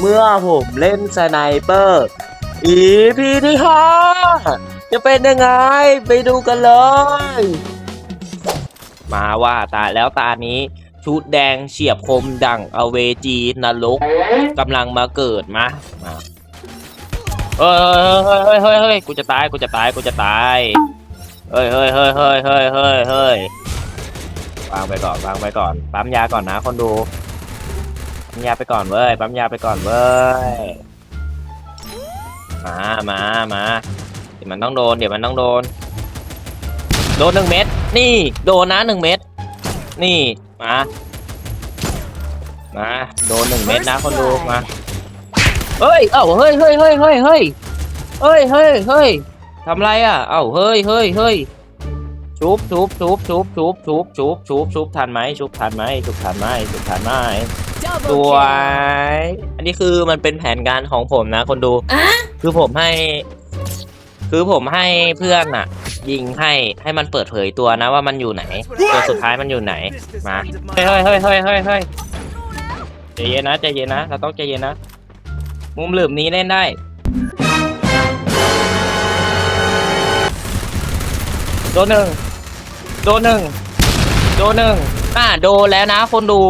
เมื่อผมเล่นสไนเปอร์อีพีที่ห้าจะเป็นยังไง ไปดูกันเลย มาว่าตาแล้วตานี้ชุดแดงเฉียบคมดังอเวจีนรกกำลังมาเกิดมามาเฮ้ยเฮ้ยเฮ้ยเฮ้ยเฮ้กูจะตายกูจะตายกูจะตายเฮ้ยเฮ้ยเฮ้ยเฮ้ยเฮ้ยเฮ้ยเฮ้ยวางไปก่อนวางไปก่อนปั๊มยาก่อนนะคนดู มยาไปก่อนเว้ยปั๊มยาไปก่อนเว้ยมามามาเดี๋ยวมันต้องโดน เดี๋ยวมันต้องโดน โดนหนึ่งเม็ดนี่ โดนนะหนึ่งเม็ดนี่มามาโดนหนึ่งเม็ดนะคนดูมาเฮ้ยเอ้าเฮ้ยเฮ้ยเฮ้ยเฮ้ยเฮ้ยเฮ้ยเฮ้ยเฮ้ยทำไรอะเอ้าเฮ้ยเฮ้ยเฮ้ย ชุบชุบชุบชุบชุบชุบชุบชุบชุบทันไหมชุบทันไหมชุบทันไหมชุบทันไหมส Double วย kill. อันนี้คือมันเป็นแผนการของผมนะ คนดูคือผมให้ คือผมให้เพื่อนอะ ยิงให้ให้มันเปิดเผยตัวนะว่ามันอยู่ไหนตัวสุดท้ายมันอยู่ไหนมาเฮ้ยเฮ้ยเฮ้ยเฮ้ยเฮ้ยเฮ้ยใจเย็นนะใจเย็นนะเราต้องใจเย็นนะมุมหลืบนี้เล่นได้โดนหนึ่งโดนหนึ่งโดนหนึ่งอ่าโดนแล้วนะ คนดู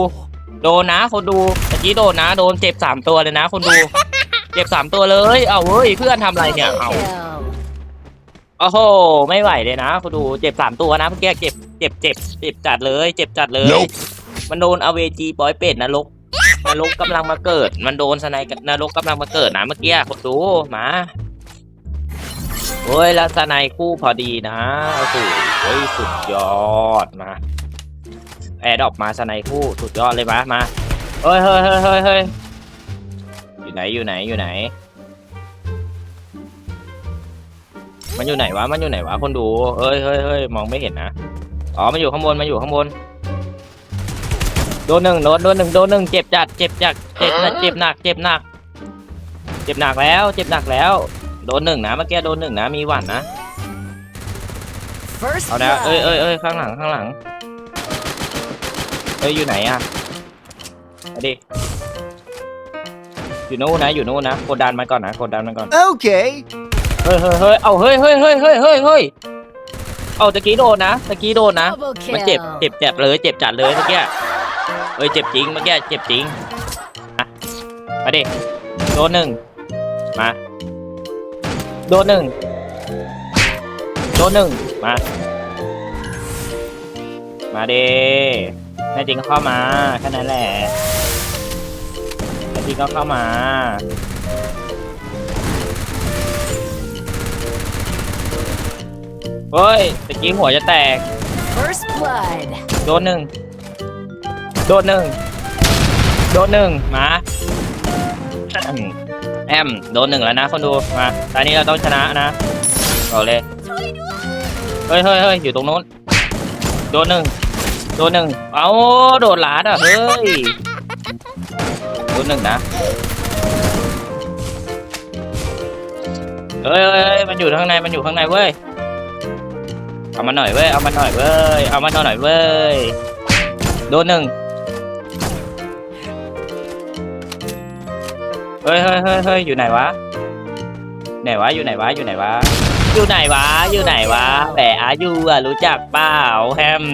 โดนนะ คนดูเมื่อกี้โดนนะ โดนเจ็บสามตัวเลยนะ คนดู เจ็บสามตัวเลย เอาเฮ้ยเพื่อนทำอะไรเนี่ย Double เอา kill. โอ้โหไม่ไหวเลยนะคุณดูเจ็บสามตัวนะเมื่อกี้เจ็บเจ็บเจ็บเจ็บจัดเลย เจ็บจัดเลย Nope มันโดนอเวจีปอยเป็ดนรกนรกกำลังมาเกิด มันโดนสไนกับนรกกำลังมาเกิดนะเมื่อกี้คุณดูมา โอ้ยล้วสไนคู่พอดีนะโอ้โหสุดยอดมาแอดรอปมาสไนคู่สุดยอดเลยมามาเฮ้ยเฮ้ยเฮ้ยเฮ้ยอยู่ไหนอยู่ไหนอยู่ไหน มันอยู่ไหนวะมันอยู่ไหนวะคนดูเฮ้ยเฮ้ยเฮ้ยมองไม่เห็นนะอ๋อมันอยู่ข้างบนมันอยู่ข้างบนโดนหนึ่งโดนโดนหนึ่งโดนหนึ่งเจ็บจัดเจ็บจัดเจ็บนะเจ็บหนักเจ็บหนักเจ็บหนักแล้ว เจ็บหนักแล้ว โดนหนึ่งนะเมื่อกี้โดนหนึ่งนะมีหวั่นนะ First เอานะเอ้ย blood. เอ้ยเอ้ยข้างหลังข้างหลังเอ้ยอยู่ไหนอะเอาดิอยู่นู้นนะอยู่นู้นนะกดดันมันก่อนนะกดดันมันก่อน Okay. เฮ้ยเฮ้ยเฮ้ยเอาเฮ้ยเฮ้ยเฮ้ยเฮ้ยเฮ้ยเฮ้ยเอาตะกี้โดนนะตะกี้โดนนะ Double มันเจ็บ kill. เจ็บจัดเลยเจ็บจัดเลยเมื่อกี้เอ้ยเจ็บจริงเมื่อกี้เจ็บจริงมามาดิโดนหนึ่งมา โดนหนึ่งโดนหนึ่งมา มาดิแน่จริงก็เข้ามาแค่นั้นแหละแน่จริงก็เข้ามา เฮ้ยตะกี้หัวจะแตก First blood. โดนหนึ่งโดนหนึ่งโดนหนึ่งมา แอมแอมโดนหนึ่งแล้วนะคนดูมาตอนนี้เราต้องชนะนะบอกเลยเฮ้ยเฮ้ยเฮ้ยอยู่ตรงนู้นโดนหนึ่งโดนหนึ่งเอาโดนหลาดอะเฮ้ยโดนหนึ่งนะเฮ้ยเฮ้ยเฮ้ยมันอยู่ข้างในมันอยู่ข้างในเว้ยเอามาหน่อยเว้ยเอามาหน่อยเว้ยเอามาหน่อยเว้ยโดนหนึ่ง เฮ้ยเฮ้ยเฮ้ยเฮ้ยอยู่ไหนวะ ไหนวะ อยู่ไหนวะ อยู่ไหนวะ อยู่ไหนวะ อยู่ไหนวะ แหวอายุอะรู้จักเปล่าแฮม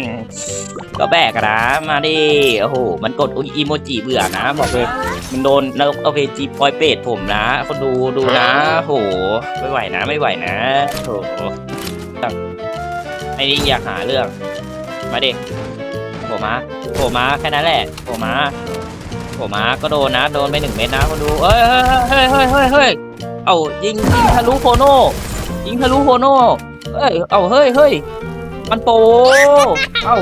ก็แบกอะนะ มาดิ โอ้โห มันกดอีโมจิเบื่อนะ บอกเลย มันโดนนรกเอาเพจีปอยเป็ดผมนะ คนดูดูนะโห ไม่ไหวนะ ไม่ไหวนะโหไอ้นี่อยากหาเรื่อง มาดิโผล่มาโผล่มาแค่นั้นแหละโผล่มา โผล่มาก็โดนนะ โดนไปหนึ่งเม็ดนะคนดูเอ้ยเฮ้ยเฮ้ยเฮ้ยเฮ้ยเอายิงยิงทะลุโคโน่ยิงทะลุโคโน่เอ้ยเอาเฮ้ยเฮ้ยมันโปเอ้า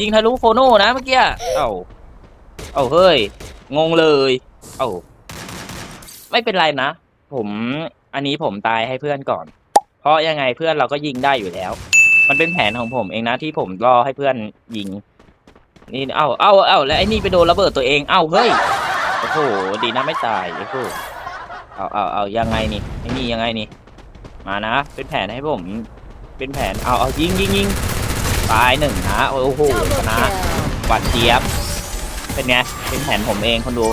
ยิงทะลุโคโน่นะเมื่อกี้เอ้าเอ้าเฮ้ย งงเลย เอ้าไม่เป็นไรนะ ผมอันนี้ผมตายให้เพื่อนก่อน เพราะยังไงเพื่อนเราก็ยิงได้อยู่แล้ว มันเป็นแผนของผมเองนะที่ผมรอให้เพื่อนยิง นี่เอ้าเอ้าเอ้าแล้วไอ้นี่ไปโดนระเบิดตัวเองเอ้าเฮ้ยโอ้โหดีนะไม่ตายโอ้โหเอาเอาเอายังไงนี่ไอ้นี่ยังไงนี่มานะ เป็นแผนให้ผม เป็นแผนเอาเอายิงยิงยิงตายหนึ่งนะโอ้โหชนะหวัดเจี๊ยบเป็นไงเป็นแผนผมเองคนดู